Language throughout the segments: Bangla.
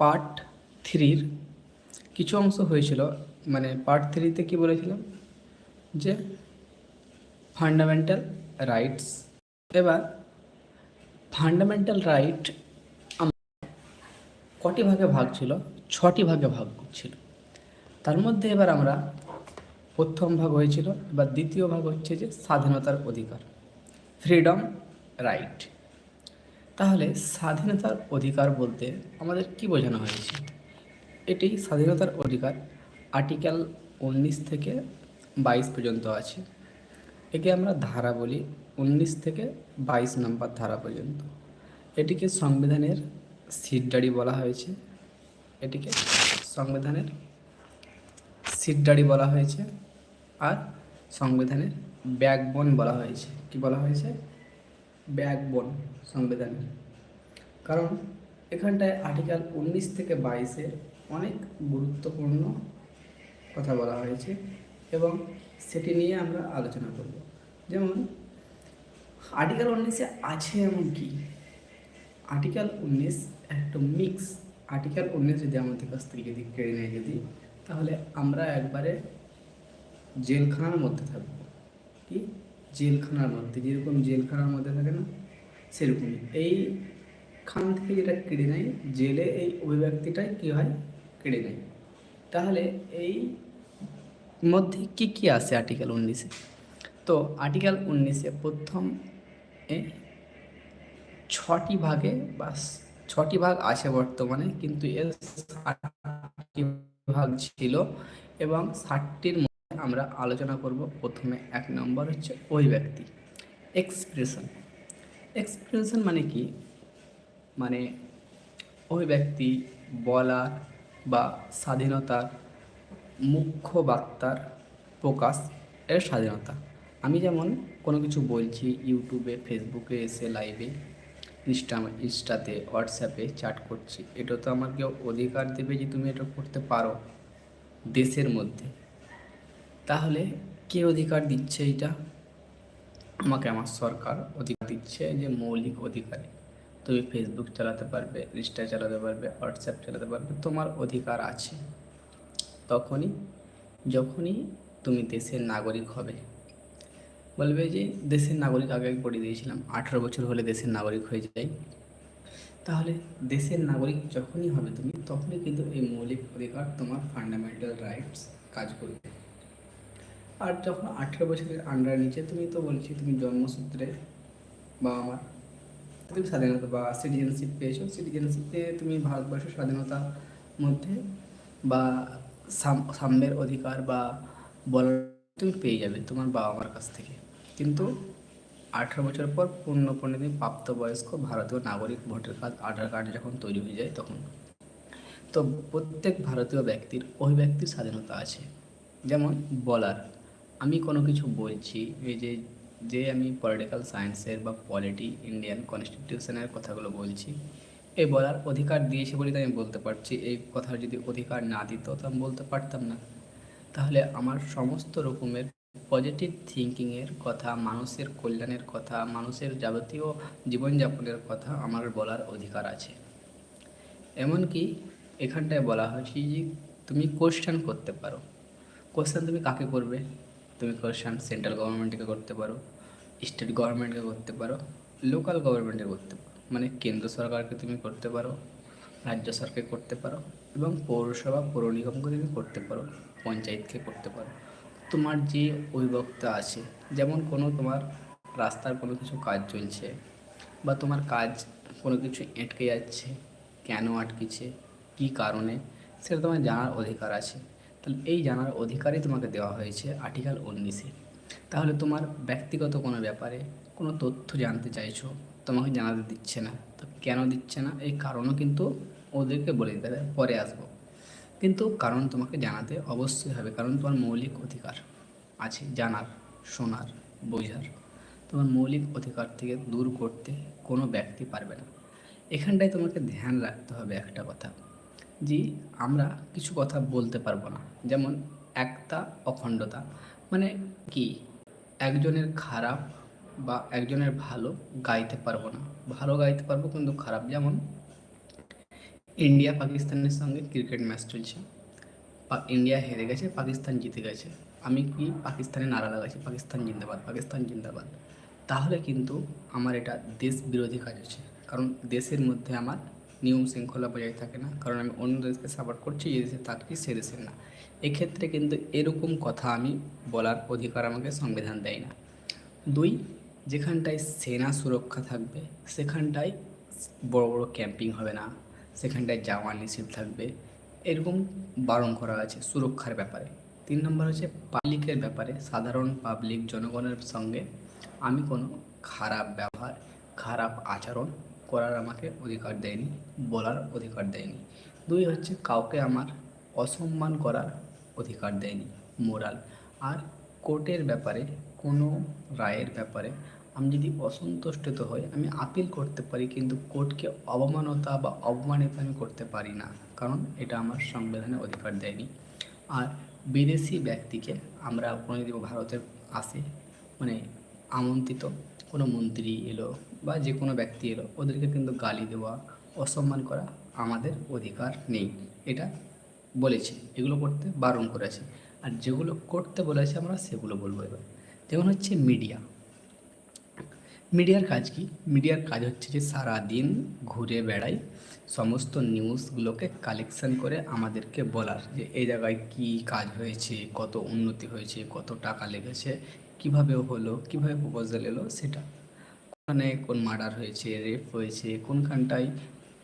পার্ট থ্রির কিছু অংশ হয়েছিল। মানে পার্ট থ্রিতে কি বলেছিলাম? যে ফান্ডামেন্টাল রাইটস এবার ফান্ডামেন্টাল রাইট কটি ভাগে ভাগ ছিল? ছটি ভাগে ভাগ ছিল। তার মধ্যে এবার আমরা প্রথম ভাগ হয়েছিল, এবার দ্বিতীয় ভাগ হচ্ছে যে স্বাধীনতার অধিকার ফ্রিডম রাইট তাহলে স্বাধীনতার অধিকার বলতে আমাদের কি বোঝানো হয়েছে? এটি স্বাধীনতার অধিকার আর্টিকেল উনিশ থেকে বাইশ পর্যন্ত আছে। একে আমরা ধারা বলি, উনিশ থেকে বাইশ নম্বর ধারা পর্যন্ত। এটিকে সংবিধানের সিটডাড়ি বলা হয়েছে। এটিকে সংবিধানের সিটডাড়ি বলা হয়েছে। আর সংবিধানের ব্যাকবোন বলা হয়েছে। কি বলা হয়েছে? ব্যাকবোন সংবিধানের। কারণ এখানটায় আর্টিকেল উনিশ থেকে বাইশের অনেক গুরুত্বপূর্ণ কথা বলা হয়েছে এবং সেটি নিয়ে আমরা আলোচনা করব। যেমন আর্টিকেল উনিশে আছে এমন কি? আর্টিকেল উনিশ একটা মিক্স আর্টিকেল উনিশ যদি আমাদের কাছ থেকে যদি কেড়ে নেয় যদি, তাহলে আমরা একবারে জেলখানার মধ্যে থাকব। কি? জেলখানার মধ্যে যেরকম জেলখানার মধ্যে থাকে না সেরকমই এই খান থেকে যেটা কেড়ে নেয়, জেলে এই অভিব্যক্তিটাই কী হয়? কেড়ে নেয়। তাহলে এই মধ্যে কি কি আছে আর্টিকেল উনিশে? তো আর্টিকেল উনিশে প্রথম এ ছটি ভাগে বা ছটি ভাগ আছে বর্তমানে, কিন্তু এর ভাগ ছিল এবং ষাটটির আমরা আলোচনা করব। প্রথমে এক নম্বর হচ্ছে ওই ব্যক্তি এক্সপ্রেশন। এক্সপ্রেশন মানে কি? মানে ওই ব্যক্তি বলার বা স্বাধীনতার মুখ্য বার্তার প্রকাশ এর স্বাধীনতা। আমি যেমন কোনো কিছু বলছি ইউটিউবে, ফেসবুকে, এসে লাইভে, ইনস্টা, ইনস্টাতে, হোয়াটসঅ্যাপে চ্যাট করছি, এটা তো আমার কেউ অধিকার দেবে যে তুমি এটা করতে পারো দেশের মধ্যে। তাহলে কে অধিকার দিচ্ছে এটা আমাকে আমার সরকার অধিকার দিচ্ছে যে মৌলিক অধিকারে। তুমি ফেসবুক চালাতে পারবে ইনস্টা চালাতে পারবে হোয়াটসঅ্যাপ চালাতে পারবে, তোমার অধিকার আছে। তখনই, যখনই তুমি দেশের নাগরিক হবে। বলবে যে দেশের নাগরিক আগে পড়িয়ে দিয়েছিলাম, আঠারো বছর হলে দেশের নাগরিক হয়ে যায় তাহলে দেশের নাগরিক যখনই হবে তুমি, তখনই কিন্তু এই মৌলিক অধিকার তোমার ফান্ডামেন্টাল রাইটস কাজ করবে। আর যখন আঠেরো বছরের আন্ডার নিচে, তুমি তো বলছি তুমি জন্মসূত্রে বাবা মার তুমি স্বাধীনতা বা সিটিজেনশিপ পেয়েছ। সিটিজেনশিপে তুমি ভারতবর্ষের স্বাধীনতার মধ্যে বা সাম- সাম্যের অধিকার বা বলার তুমি পেয়ে যাবে তোমার বাবা মার কাছ থেকে। কিন্তু আঠারো বছর পর পূর্ণ পরিণতি প্রাপ্তবয়স্ক ভারতীয় নাগরিক ভোটার কার্ড, আধার কার্ড যখন তৈরি হয়ে যায় তখন। তো প্রত্যেক ভারতীয় ব্যক্তির ওই ব্যক্তির স্বাধীনতা আছে। যেমন বলার। আমি কোনো কিছু বলছি, এই যে যে আমি পলিটিক্যাল সায়েন্সের বা পলিটি ইন্ডিয়ান কনস্টিটিউশনের কথাগুলো বলছি এই বলার অধিকার দিয়েছে বলে আমি বলতে পারছি। এই কথার যদি অধিকার না দিত, তো আমি বলতে পারতাম না। তাহলে আমার সমস্ত রকমের পজিটিভ থিঙ্কিংয়ের কথা, মানুষের কল্যাণের কথা, মানুষের যাবতীয় জীবনযাপনের কথা আমার বলার অধিকার আছে। এমনকি এখানটায় বলা হয়েছে যে, তুমি কোশ্চেন করতে পারো। কোশ্চেন তুমি কাকে করবে? তুমি কোশ্চেন সেন্ট্রাল গভর্নমেন্টকে করতে পারো স্টেট গভর্নমেন্টকে করতে পারো লোকাল গভর্নমেন্টকে করতে পারো। মানে কেন্দ্র সরকারকে তুমি করতে পারো, রাজ্য সরকারকে করতে পারো এবং পৌরসভা, পৌর নিগমকে তুমি করতে পারো, পঞ্চায়েতকে করতে পারো। তোমার যে অভিবক্তা আছে, যেমন কোনো তোমার রাস্তার কোনো কিছু কাজ চলছে বা তোমার কাজ কোনো কিছু আটকে যাচ্ছে, কেন আটকেছে, কী কারণে, সেটা তোমার জানার অধিকার আছে। তাহলে এই জানার অধিকারই তোমাকে দেওয়া হয়েছে আর্টিকেল উনিশে। তাহলে তোমার ব্যক্তিগত কোনো ব্যাপারে কোনো তথ্য জানতে চাইছো, তোমাকে জানাতে দিচ্ছে না। তো কেন দিচ্ছে না? এই কারণও কিন্তু ওদেরকে বলে দিতে হবে। পরে আসব। কিন্তু কারণ তোমাকে জানাতে অবশ্যই হবে। কারণ তোমার মৌলিক অধিকার আছে জানার, শোনার, বোঝার। তোমার মৌলিক অধিকার থেকে দূর করতে কোনো ব্যক্তি পারবে না। এখানটায় তোমাকে ধ্যান রাখতে হবে একটা কথা। যে আমরা কিছু কথা বলতে পারব না। যেমন একটা অখণ্ডতা। মানে কি? একজনের খারাপ বা একজনের ভালো গাইতে পারব না। ভালো গাইতে পারব কিন্তু খারাপ। যেমন ইন্ডিয়া পাকিস্তানের সঙ্গে ক্রিকেট ম্যাচ চলছে। ইন্ডিয়া হেরে গেছে, পাকিস্তান জিতে গেছে। আমি কি পাকিস্তানে নারা লাগাচ্ছি পাকিস্তান জিন্দাবাদ পাকিস্তান জিন্দাবাদ। তাহলে কিন্তু আমার এটা দেশ বিরোধী কাজ আছে কারণ দেশের মধ্যে আমার নিয়ম শৃঙ্খলা বজায় থাকে না। কারণ আমি অন্য দেশকে সাপোর্ট করছি যে দেশে থাকছি সে দেশের না। এক্ষেত্রে কিন্তু এরকম কথা আমি বলার অধিকার আমাকে সংবিধান দেয় না। দুই, যেখানটায় সেনা সুরক্ষা থাকবে, সেখানটায় বড় বড় ক্যাম্পিং হবে না। সেখানটায় যাওয়া নিষেধ থাকবে। এরকম বারণ করা আছে সুরক্ষার ব্যাপারে। তিন নম্বর হচ্ছে পাবলিকের ব্যাপারে, সাধারণ পাবলিক জনগণের সঙ্গে আমি কোনো খারাপ ব্যবহার, খারাপ আচরণ করার আমাকে অধিকার দেয়নি, বলার অধিকার দেয়নি। দুই হচ্ছে কাউকে আমার অসম্মান করার অধিকার দেয়নি, মোরাল। আর কোর্টের ব্যাপারে, কোনো রায়ের ব্যাপারে আমি যদি অসন্তুষ্ট হই, আমি আপিল করতে পারি, কিন্তু কোর্টকে অবমানতা বা অপমানিত আমি করতে পারি না, কারণ এটা আমার সংবিধানে অধিকার দেয়নি। আর বিদেশি ব্যক্তিকে আমরা কোনো যদি ভারতে আসে মানে আমন্ত্রিত কোনো মন্ত্রী এলো বা যে কোনো ব্যক্তি এলো, ওদেরকে কিন্তু গালি দেওয়া, অসম্মান করা আমাদের অধিকার নেই। এটা বলেছে, এগুলো করতে বারণ করেছে। আর যেগুলো করতে বলেছে আমরা, সেগুলো বলব এবার। যেমন হচ্ছে মিডিয়া। মিডিয়ার কাজ কি? মিডিয়ার কাজ হচ্ছে যে সারা দিন ঘুরে বেড়াই, সমস্ত নিউজগুলোকে কালেকশন করে আমাদেরকে বলার যে এই জায়গায় কি কাজ হয়েছে, কত উন্নতি হয়েছে, কত টাকা লেগেছে, কীভাবে হলো, কীভাবে প্রপোজাল এলো, সেটা। কোনখানে কোন মার্ডার হয়েছে, রেপ হয়েছে, কোনখানটায়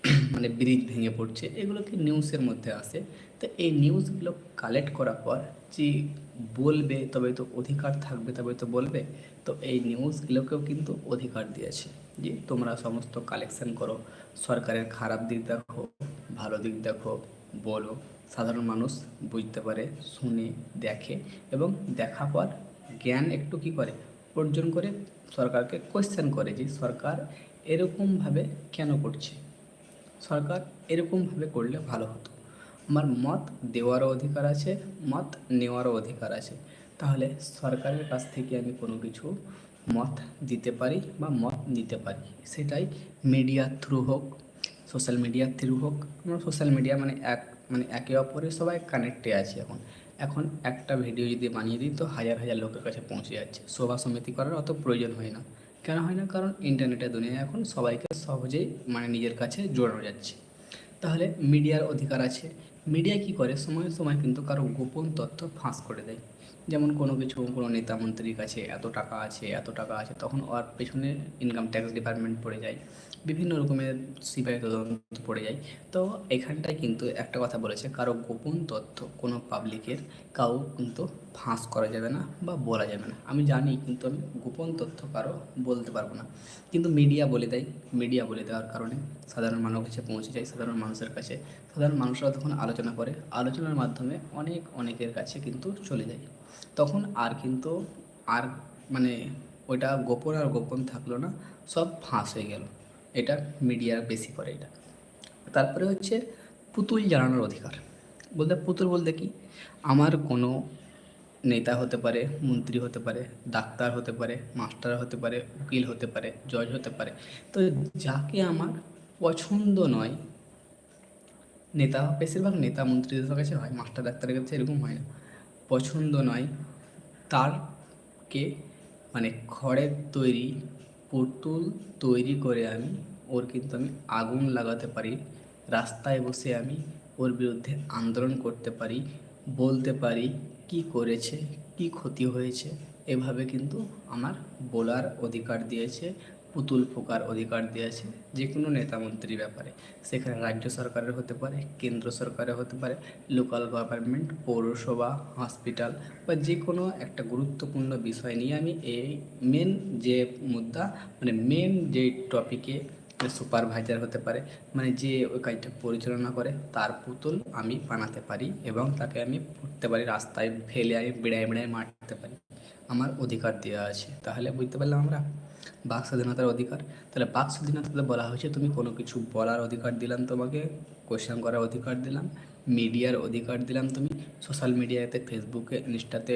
মানে ব্রিজ ভেঙে পড়ছে, এগুলো কি নিউজের মধ্যে আসে তো এই নিউজগুলো কালেক্ট করার পর যে বলবে, তবে তো অধিকার থাকবে, তবে তো বলবে, তো এই নিউজগুলোকেও কিন্তু অধিকার দিয়েছে যে তোমরা সমস্ত কালেকশন করো, সরকারের খারাপ দিক দেখো, ভালো দিক দেখো, বলো, সাধারণ মানুষ বুঝতে পারে, শুনে, দেখে, এবং দেখা পর জ্ঞান একটু কি করে? অর্জন করে সরকারকে কোয়েশ্চেন করে যে সরকার এরকমভাবে কেন করছে? সরকার এরকমভাবে করলে ভালো হতো। আমার মত দেওয়ারও অধিকার আছে, মত নেওয়ারও অধিকার আছে। তাহলে সরকারের কাছ থেকে আমি কোনো কিছু মত দিতে পারি বা মত নিতে পারি? সেটাই মিডিয়ার থ্রু হোক সোশ্যাল মিডিয়ার থ্রু হোক। আমরা সোশ্যাল মিডিয়া মানে এক মানে একে অপরের সবাই কানেক্টে আছে এখন। এখন একটা ভিডিও যদি বানিয়ে দিই, তো হাজার হাজার লোকের কাছে পৌঁছে যাচ্ছে। সভা সমিতি করার অত প্রয়োজন হয় না। কেন হয় না? কারণ ইন্টারনেটের দুনিয়া এখন সবাইকে সহজেই মানে নিজের কাছে জোড়ানো যাচ্ছে। তাহলে মিডিয়ার অধিকার আছে। মিডিয়া কি করে? সময় সময় কিন্তু কারও গোপন তথ্য ফাঁস করে দেয়। যেমন কোনো কিছু, কোনো নেতা মন্ত্রীর কাছে এত টাকা আছে, এত টাকা আছে, তখন ওর পেছনে ইনকাম ট্যাক্স ডিপার্টমেন্ট পড়ে যায়। বিভিন্ন রকমের সিপাহী তদন্ত পড়ে যায়। তো এখানটায় কিন্তু একটা কথা বলেছে, কারও গোপন তথ্য কোনো পাবলিকের কাউ কিন্তু ফাঁস করা যাবে না বা বলা যাবে না। আমি জানি কিন্তু আমি গোপন তথ্য কারও বলতে পারব না। কিন্তু মিডিয়া বলে দেয় মিডিয়া বলে দেওয়ার কারণে সাধারণ মানুষের কাছে পৌঁছে যায়, সাধারণ মানুষের কাছে। সাধারণ মানুষরা তখন আলোচনা করে, আলোচনার মাধ্যমে অনেক অনেকের কাছে কিন্তু চলে যায়। তখন আর কিন্তু আর মানে ওইটা গোপন আর গোপন থাকল না, সব ফাঁস হয়ে গেল। এটা মিডিয়া বেশি করে এটা। তারপরে হচ্ছে পুতুল জানানোর অধিকার। বলতে পুতুল বলতে কি? আমার কোনো নেতা হতে পারে, মন্ত্রী হতে পারে, ডাক্তার হতে পারে, মাস্টার হতে পারে, উকিল হতে পারে, জজ হতে পারে। তো যাকে আমার পছন্দ নয়, নেতা, বেশিরভাগ নেতা মন্ত্রীদের কাছে হয়, মাস্টার, ডাক্তারের কাছে এরকম হয় না। পছন্দ নয় তারকে মানে খড়ের তৈরি, পুতুল তৈরি করে আমি, ওর কিন্তু আমি আগুন লাগাতে পারি, রাস্তায় বসে আমি ওর বিরুদ্ধে আন্দোলন করতে পারি, বলতে পারি কি করেছে, কি ক্ষতি হয়েছে, এভাবে কিন্তু আমার বলার অধিকার দিয়েছে পুতুল ফোকার অধিকার দিয়েছে যে কোনো নেতা মন্ত্রীর ব্যাপারে। সেখানে রাজ্য সরকারের হতে পারে, কেন্দ্র সরকারের হতে পারে লোকাল গভর্নমেন্ট পৌরসভা হসপিটাল বা যে কোনো একটা গুরুত্বপূর্ণ বিষয় নিয়ে আমি এই মেন যে মুদ্রা মানে মেন যে টপিকে সুপারভাইজার হতে পারে মানে যে ওই কাজটা পরিচালনা করে, তার পুতুল আমি বানাতে পারি এবং তাকে আমি পড়তে পারি, রাস্তায় ফেলে আমি বেড়ায় বেড়ায় মারতে পারি। আমার অধিকার দেওয়া আছে। তাহলে বুঝতে পারলাম আমরা? বাক স্বাধীনতার অধিকার। তাহলে বাক স্বাধীনতাতে বলা হয়েছে, তুমি কোনো কিছু বলার অধিকার দিলাম তোমাকে কোয়েশ্চেন করার অধিকার দিলাম মিডিয়ার অধিকার দিলাম তুমি সোশ্যাল মিডিয়াতে ফেসবুকে ইনস্টাতে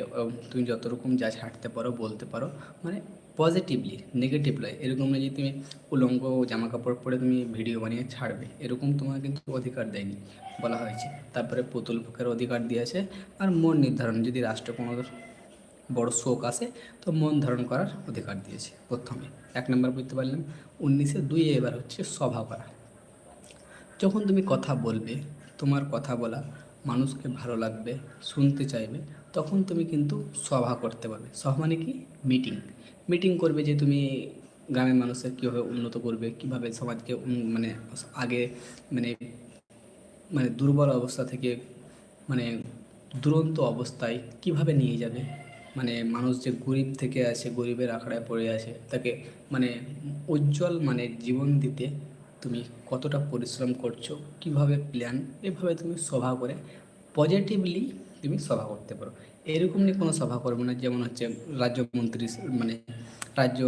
তুমি যত রকম যা ছাড়তে পারো, বলতে পারো মানে পজিটিভলি নেগেটিভ নয় এরকম না যে তুমি উলঙ্গ জামা কাপড় পরে তুমি ভিডিও বানিয়ে ছাড়বে। এরকম তোমার কিন্তু অধিকার দেয়নি, বলা হয়েছে। তারপরে পুতুল ফুকের অধিকার দিয়েছে, আর মন নির্ধারণ, যদি রাষ্ট্র কোনো বড় শোক আসে তো মন ধারণ করার অধিকার দিয়েছে। প্রথমে, এক নম্বর বুঝতে পারলাম, উনিশে দুই এবার হচ্ছে সভা করা। যখন তুমি কথা বলবে, তোমার কথা বলা মানুষকে ভালো লাগবে, শুনতে চাইবে, তখন তুমি কিন্তু সভা করতে পারবে। সভা মানে কি? মিটিং। মিটিং করবে যে তুমি গ্রামের মানুষের কীভাবে উন্নত করবে, কীভাবে সমাজকে মানে আগে মানে মানে দুর্বল অবস্থা থেকে মানে দুরন্ত অবস্থায় কীভাবে নিয়ে যাবে মানে মানুষ যে গরিব থেকে আছে গরিবের আখড়ায় পড়ে আছে তাকে মানে উজ্জ্বল মানে জীবন দিতে তুমি কতটা পরিশ্রম করছ, কীভাবে প্ল্যান এভাবে তুমি সভা করে পজিটিভলি তুমি সভা করতে পারো। এরকম নিয়ে কোনো সভা করবে না, যেমন হচ্ছে রাজ্য মন্ত্রী মানে রাজ্য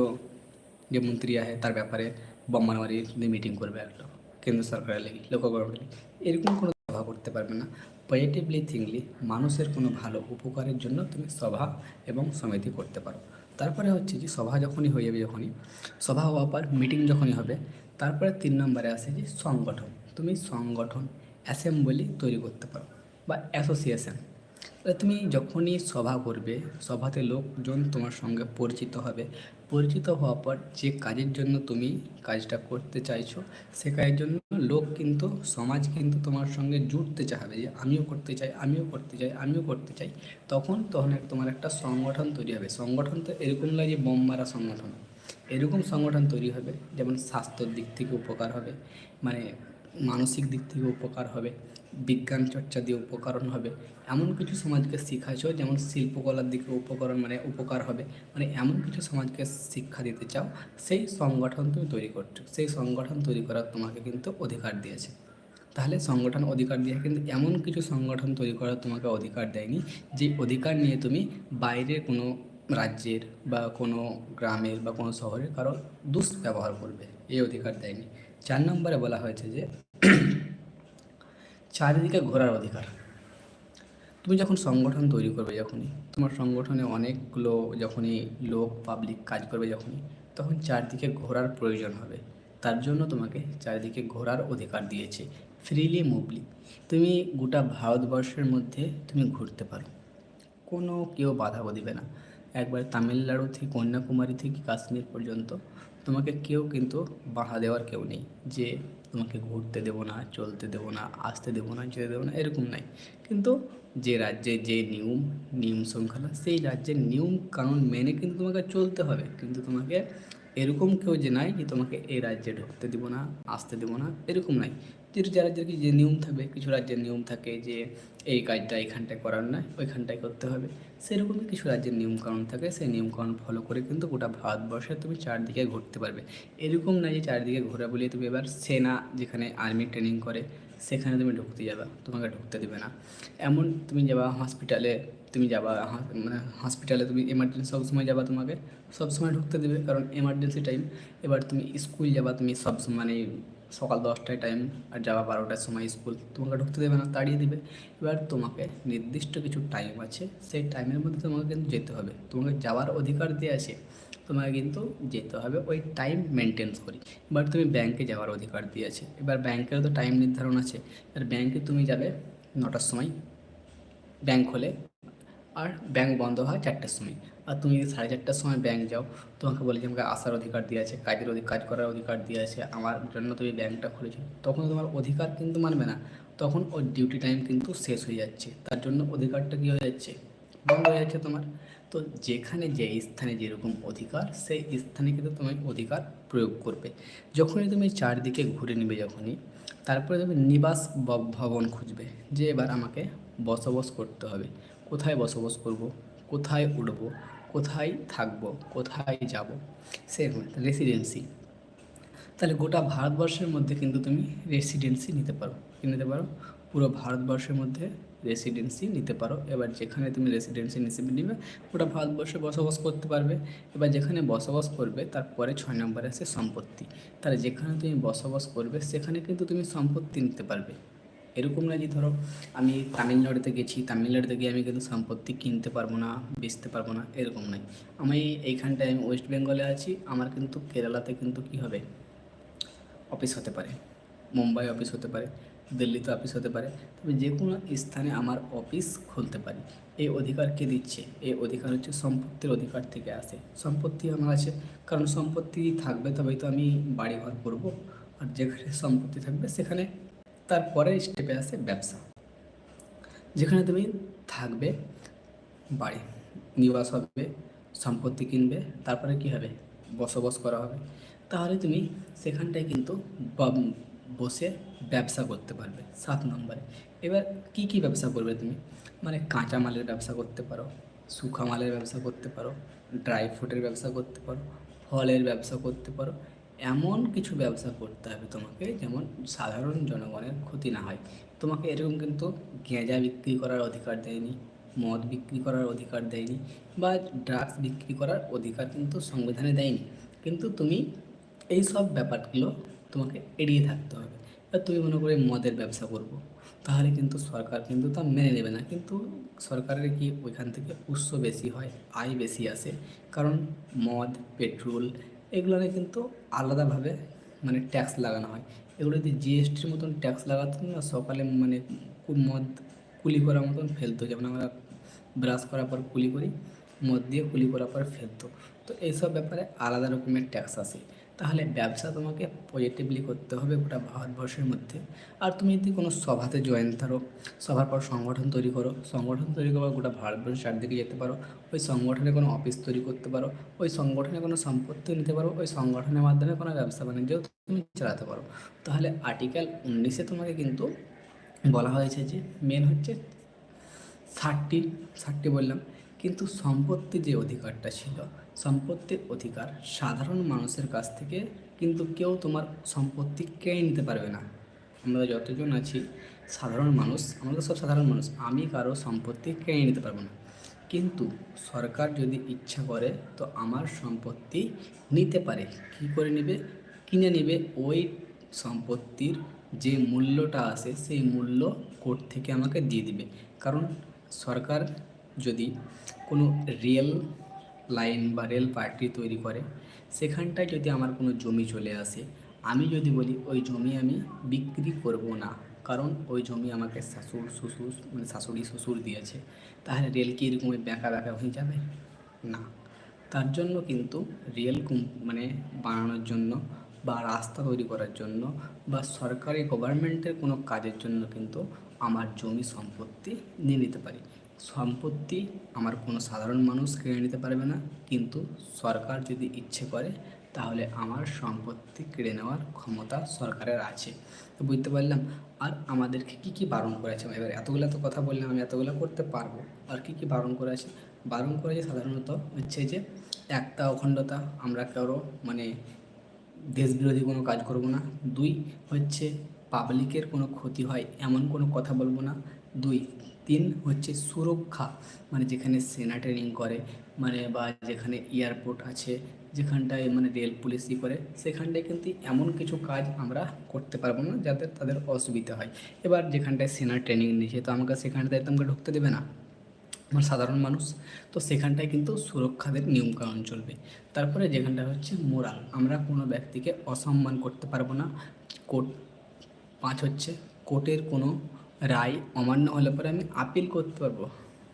যে মন্ত্রী আছে তার ব্যাপারে বোম্বামারি মিটিং করবে একটা, কেন্দ্র সরকারের লেগে লোকাল গভর্নমেন্ট এরকম কোনো সভা করতে পারবে না। পজিটিভলি থিঙ্কলি মানুষের কোনো ভালো উপকারের জন্য তুমি সভা এবং সমিতি করতে পারো। তারপরে হচ্ছে যে সভা যখনই হয়ে যাবে যখনই, সভা হওয়ার পর মিটিং যখনই হবে, তারপরে তিন নম্বরে আসে যে সংগঠন। তুমি সংগঠন অ্যাসেম্বলি তৈরি করতে পারো বা অ্যাসোসিয়েশন তুমি যখনই সভা করবে, সভাতে লোকজন তোমার সঙ্গে পরিচিত হবে। পরিচিত হওয়ার পর যে কাজের জন্য তুমি কাজটা করতে চাইছো, সে কাজের জন্য লোক কিন্তু, সমাজ কিন্তু তোমার সঙ্গে জুড়তে চাইবে যে, আমিও করতে চাই, আমিও করতে চাই, আমিও করতে চাই। তখন তখন তোমার একটা সংগঠন তৈরি হবে। সংগঠন তো এরকম নয় যে, বোম মারা সংগঠন। এরকম সংগঠন তৈরি হবে, যেমন স্বাস্থ্যর দিক থেকে উপকার হবে মানে মানসিক দিক থেকে উপকার হবে। বিজ্ঞান চর্চা দিয়ে উপকরণ হবে। এমন কিছু সমাজকে শিখাইছো যেমন শিল্পকলার দিকে উপকরণ মানে উপকার হবে। মানে এমন কিছু সমাজকে শিক্ষা দিতে চাও, সেই সংগঠন তুমি তৈরি করছ। সেই সংগঠন তৈরি করার তোমাকে কিন্তু অধিকার দিয়েছে। তাহলে সংগঠন অধিকার দিয়ে কিন্তু এমন কিছু সংগঠন তৈরি করার তোমাকে অধিকার দেয়নি যে অধিকার নিয়ে তুমি বাইরের কোনো রাজ্যের বা কোনো গ্রামের বা কোনো শহরের কারও দুষ্ব্যবহার করবে, এই অধিকার দেয়নি। চার নম্বরে বলা হয়েছে যে চারিদিকে ঘোরার অধিকার। তুমি যখন সংগঠন তৈরি করবে যখনই, তোমার সংগঠনে অনেকগুলো যখনই লোক পাবলিক কাজ করবে যখনই, তখন চারদিকে ঘোরার প্রয়োজন হবে। তার জন্য তোমাকে চারিদিকে ঘোরার অধিকার দিয়েছে ফ্রিলি মুভলি তুমি গোটা ভারতবর্ষের মধ্যে তুমি ঘুরতে পারো। কোনো কেউ বাধা দিবে না। একবার তামিলনাড়ু থেকে কন্যাকুমারী থেকে কাশ্মীর পর্যন্ত তোমাকে কেউ কিন্তু বাধা দেওয়ার কেউ নেই যে তোমাকে ঘুরতে দেবো না, চলতে দেবো না, আসতে দেবো না, যেতে দেবো না, এরকম নাই। কিন্তু যে রাজ্যে যে নিয়ম নিয়ম শৃঙ্খলা, সেই রাজ্যের নিয়ম কানুন মেনে কিন্তু তোমাকে চলতে হবে। কিন্তু তোমাকে এরকম কেউ যে নাই যে তোমাকে এই রাজ্যে ঢুকতে দেবো না, আসতে দেবো না, এরকম নাই। কিছু রাজ্যের যে নিয়ম থাকবে কিছু রাজ্যের নিয়ম থাকে যে এই কাজটা এইখানটায় করার নয়, ওইখানটায় করতে হবে। সেরকমই কিছু রাজ্যের নিয়মকানুন থাকে, সেই নিয়মকানুন ফলো করে কিন্তু গোটা ভারতবর্ষে তুমি চারদিকে ঘুরতে পারবে। এরকম না যে চারদিকে ঘোরা বলে তুমি এবার সেনা যেখানে আর্মি ট্রেনিং করে, সেখানে তুমি ঢুকতে যাবে, তোমাকে ঢুকতে দেবে না। এমন তুমি যাবা হসপিটালে তুমি যাবা মানে হসপিটালে তুমি এমার্জেন্সি সবসময় যাবা তোমাকে সবসময় ঢুকতে দেবে কারণ এমার্জেন্সি টাইম এবার তুমি স্কুল যাবা, তুমি সব মানে সকাল দশটায় টাইম আর যাওয়া বারোটার সময় স্কুল তোমাকে ঢুকতে দেবে না, তাড়িয়ে দেবে। এবার তোমাকে নির্দিষ্ট কিছু টাইম আছে, সেই টাইমের মধ্যে তোমাকে কিন্তু যেতে হবে। তোমাকে যাওয়ার অধিকার দিয়ে আছে, তোমাকে কিন্তু যেতে হবে ওই টাইম মেনটেন্স করি। এবার তুমি ব্যাংকে যাওয়ার অধিকার দিয়ে আছে, এবার ব্যাংকেরও তো টাইম নির্ধারণ আছে। এবার ব্যাংকে তুমি যাবে নটার সময় ব্যাংক খোলে আর ব্যাংক বন্ধ হয় চারটের সময়। আর তুমি যদি সাড়ে চারটার সময় ব্যাংক যাও, তোমাকে বলে যে আমাকে আসার অধিকার দিয়ে আছে, কাজের অধিকার কাজ করার অধিকার দিয়ে আছে, আমার জন্য তুমি ব্যাংকটা খুলেছো, তখন তোমার অধিকার কিন্তু মানবে না। তখন ওর ডিউটি টাইম কিন্তু শেষ হয়ে যাচ্ছে। তার জন্য অধিকারটা কী হয়ে যাচ্ছে? বন্ধ হয়ে যাচ্ছে তোমার। তো যেখানে যে স্থানে যেরকম অধিকার, সেই স্থানে কিন্তু তুমি অধিকার প্রয়োগ করবে। যখনই তুমি চারদিকে ঘুরে নেবে যখনই, তারপরে তুমি নিবাস ভবন খুঁজবে, যে এবার আমাকে বসবাস করতে হবে। কোথায় বসবাস করব, কোথায় উঠব, কোথায় থাকব, কোথায় যাব, সেরকম রেসিডেন্সি তাহলে গোটা ভারতবর্ষের মধ্যে কিন্তু তুমি রেসিডেন্সি নিতে পারো। কি নিতে পারো? পুরো ভারতবর্ষের মধ্যে রেসিডেন্সি নিতে পারো। এবার যেখানে তুমি রেসিডেন্সি হিসেবে নিবে, গোটা ভারতবর্ষে বসবাস করতে পারবে। এবার যেখানে বসবাস করবে তারপরে ছয় নম্বরে আসে সম্পত্তি। তাহলে যেখানে তুমি বসবাস করবে, সেখানে কিন্তু তুমি সম্পত্তি নিতে পারবে। এরকম না যে ধরো আমি তামিলনাড়ুতে গেছি, তামিলনাড়ুতে গিয়ে আমি কিন্তু সম্পত্তি কিনতে পারব না, বেচতে পারব না, এরকম নয় আমি এইখানটায় আমি ওয়েস্ট বেঙ্গলে আছি, আমার কিন্তু কেরালাতে কিন্তু কী হবে? অফিস হতে পারে, মুম্বাই অফিস হতে পারে, দিল্লিতে অফিস হতে পারে, তবে যে কোনো স্থানে আমার অফিস খুলতে পারি। এই অধিকার কে দিচ্ছে? এই অধিকার হচ্ছে সম্পত্তির অধিকার থেকে আসে। সম্পত্তি আমার আছে, কারণ সম্পত্তি থাকবে তবেই তো আমি বাড়ি ঘর করব, আর যেখানে সম্পত্তি থাকবে সেখানে তারপরে স্টেপে আসে ব্যবসা। যেখানে তুমি থাকবে, বাড়ি, নিবাস হবে, সম্পত্তি কিনবে, তারপরে কি হবে? বসবাস করা হবে। তাহলে তুমি সেখানটায় কিন্তু বসে ব্যবসা করতে পারবে সাত নম্বরে। এবার কি কি ব্যবসা করবে তুমি? মানে কাঁচা মালের ব্যবসা করতে পারো মালের ব্যবসা করতে পারো ড্রাই ফ্রুটের ব্যবসা করতে পারো, ফলের ব্যবসা করতে পারো এমন কিছু ব্যবসা করতে হবে তোমাকে যেমন সাধারণ জনগণের ক্ষতি না হয়। তোমাকে এরকম কিন্তু গেঁজা বিক্রি করার অধিকার দেয়নি, মদ বিক্রি করার অধিকার দেয়নি বা ড্রাগস বিক্রি করার অধিকার কিন্তু সংবিধানে দেয়নি। কিন্তু তুমি এই সব ব্যাপারগুলো তোমাকে এড়িয়ে থাকতে হবে। এবার তুমি মনে করে মদের ব্যবসা করব, তাহলে কিন্তু সরকার কিন্তু তা মেনে নেবে না। কিন্তু সরকারের কি ওইখান থেকে উৎস বেশি হয়, আয় বেশি আসে? কারণ মদ, পেট্রোল এগুলো কিন্তু আলাদাভাবে মানে ট্যাক্স লাগানো হয়। এগুলো যদি জিএসটির মতন ট্যাক্স লাগাতো না সকালে মানে মদ কুলি করার মতন ফেলতো। যেমন আমরা ব্রাশ করার পর কুলি করি, মদ দিয়ে কুলি করার পর ফেলতো। তো এইসব ব্যাপারে আলাদা রকমের ট্যাক্স আসে তাহলে ব্যবসা তোমাকে পজিটিভলি করতে হবে গোটা ভারতবর্ষের মধ্যে। আর তুমি যদি কোনো সভাতে জয়েন থারো সভার পর সংগঠন তৈরি করো, সংগঠন তৈরি করার গোটা ভারতবর্ষের চারদিকে যেতে পারো, ওই সংগঠনে কোনো অফিস তৈরি করতে পারো, ওই সংগঠনে কোনো সম্পত্তি নিতে পারো, ওই সংগঠনের মাধ্যমে কোনো ব্যবসা বাণিজ্য তুমি চালাতে পারো। তাহলে আর্টিকেল উনিশে তোমাকে কিন্তু বলা হয়েছে যে মেন হচ্ছে ষাটটি ষাটটি বললাম। কিন্তু সম্পত্তি যে অধিকারটা ছিল সম্পত্তির অধিকার সাধারণ মানুষের কাছ থেকে, কিন্তু কেউ তোমার সম্পত্তি কেড়ে নিতে পারবে না। আমরা যতজন আছি, সাধারণ মানুষ, আমরা সব সাধারণ মানুষ, আমি কারও সম্পত্তি কেড়ে নিতে পারব না। কিন্তু সরকার যদি ইচ্ছা করে, তো আমার সম্পত্তি নিতে পারে। কী করে নেবে? কিনে নেবে ওই সম্পত্তির যে মূল্যটা আসে সেই মূল্য কোর্ট থেকে আমাকে দিয়ে দিবে। কারণ সরকার যদি কোনো রেল লাইন বা রেল পার্টি তৈরি করে। সেখানটায় যদি আমার কোনো জমি চলে আসে, আমি যদি বলি ওই জমি আমি বিক্রি করব না, কারণ ওই জমি আমাকে শাশুর শ্বশুর মানে শাশুড়ি, শ্বশুর দিয়েছে, তাহলে রেল কি এরকম ব্যাঁকা ব্যাঁকা হয়ে যাবে? না। তার জন্য কিন্তু রেল মানে বানানোর জন্য বা রাস্তা তৈরি করার জন্য বা সরকারি গভর্নমেন্টের কোনো কাজের জন্য কিন্তু আমার জমি সম্পত্তি নিয়ে নিতে পারি। সম্পত্তি আমার কোনো সাধারণ মানুষ কেড়ে নিতে পারবে না। কিন্তু সরকার যদি ইচ্ছে করে, তাহলে আমার সম্পত্তি কেড়ে নেওয়ার ক্ষমতা সরকারের আছে। তো বুঝতে পারলাম। আর আমাদেরকে কী কী বারণ করেছে? এবার এতগুলো তো কথা বললাম, আমি এতগুলো করতে পারব। আর কী কী বারণ করেছে? বারণ করেছে সাধারণত হচ্ছে যে একটা অখণ্ডতা, আমরা কারও মানে দেশবিরোধী কোনো কাজ করব না। দুই হচ্ছে পাবলিকের কোনো ক্ষতি হয়, এমন কোনো কথা বলব না। দুই তিন হচ্ছে সুরক্ষা মানে যেখানে সেনা ট্রেনিং করে মানে বা যেখানে এয়ারপোর্ট আছে, যেখানটায় মানে রেল পুলিশই করে, সেখানটায় কিন্তু এমন কিছু কাজ আমরা করতে পারব না যাতে তাদের অসুবিধা হয়। এবার যেখানটায় সেনা ট্রেনিং নিয়েছে, তো আমাকে সেখানটায় তো আমাকে ঢুকতে দেবে না। আমার সাধারণ মানুষ, তো সেখানটায় কিন্তু সুরক্ষাদের নিয়মকানুন চলবে। তারপরে যেখানটা হচ্ছে মোরাল, আমরা কোনো ব্যক্তিকে অসম্মান করতে পারব না। কোর্ট, পাঁচ হচ্ছে কোর্টের কোনো রায় অমান্য হলে পরে আমি আপিল করতে পারব।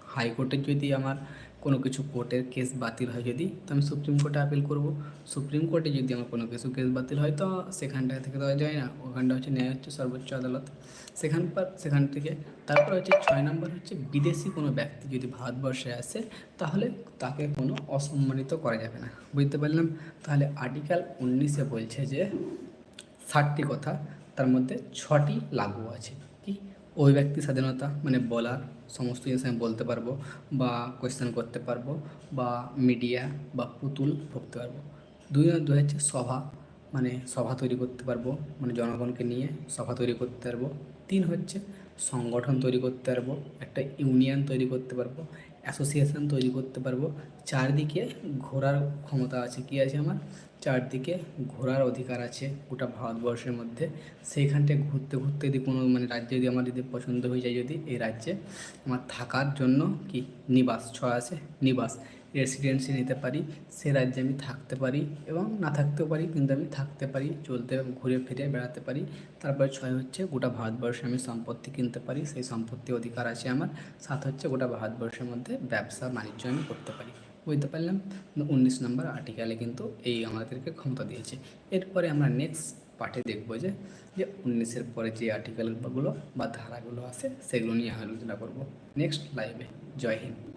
হাইকোর্টের যদি আমার কোনো কিছু কোর্টের কেস বাতিল হয় যদি, তো আমি সুপ্রিম কোর্টে আপিল করব। সুপ্রিম কোর্টে যদি আমার কোনো কিছু কেস বাতিল হয়, তো সেখানটা থেকে দেওয়া যায় না। ওখানটা হচ্ছে ন্যায় হচ্ছে সর্বোচ্চ আদালত। সেখান পর, সেখান থেকে তারপর হচ্ছে ছয় নম্বর হচ্ছে বিদেশি কোনো ব্যক্তি যদি ভারতবর্ষে আসে, তাহলে তাকে কোনো অসম্মানিত করা যাবে না। বুঝতে পারলাম? তাহলে আর্টিকেল উনিশে বলছে যে, ষাটটি কথা, তার মধ্যে ছটি লাগু আছে। অভিব্যক্তি, স্বাধীনতা মানে বলার সমস্ত জিনিস আমি বলতে পারব বা কোয়েশ্চেন করতে পারব বা মিডিয়া বা পুতুল ভুগতে পারব। দুই দুই হচ্ছে সভা মানে সভা তৈরি করতে পারব মানে জনগণকে নিয়ে সভা তৈরি করতে পারব। তিন হচ্ছে সংগঠন তৈরি করতে পারব, একটা ইউনিয়ন তৈরি করতে পারব অ্যাসোসিয়েশন তৈরি করতে পারব। চারদিকে ঘোরার ক্ষমতা আছে, কি আছে আমার? চারদিকে ঘোরার অধিকার আছে গোটা ভারতবর্ষের মধ্যে। সেইখানটায় ঘুরতে ঘুরতে যদি কোনো মানে রাজ্যে যদি আমার যদি পছন্দ হয়ে যায় যদি এই রাজ্যে, আমার থাকার জন্য কি নিবাস ছয় আছে? নিবাস। রেসিডেন্সি নিতে পারি, সে রাজ্যে আমি থাকতে পারি এবং না থাকতেও পারি, কিন্তু আমি থাকতে পারি, চলতে ঘুরে ফিরে বেড়াতে পারি। তারপরে ছয় হচ্ছে গোটা ভারতবর্ষে আমি সম্পত্তি কিনতে পারি, সেই সম্পত্তি অধিকার আছে আমার। সাত হচ্ছে গোটা ভারতবর্ষের মধ্যে ব্যবসা, বাণিজ্য আমি করতে পারি। বুঝতে পারলাম। উনিশ নম্বর আর্টিকেলে কিন্তু এই আমাদেরকে ক্ষমতা দিয়েছে। এরপরে আমরা নেক্সট পার্টে দেখব যে যে উনিশের পরে যে আর্টিকেলগুলো বা ধারাগুলো আছে, সেগুলো নিয়ে আলোচনা করব। নেক্সট লাইভে জয় হিন্দ।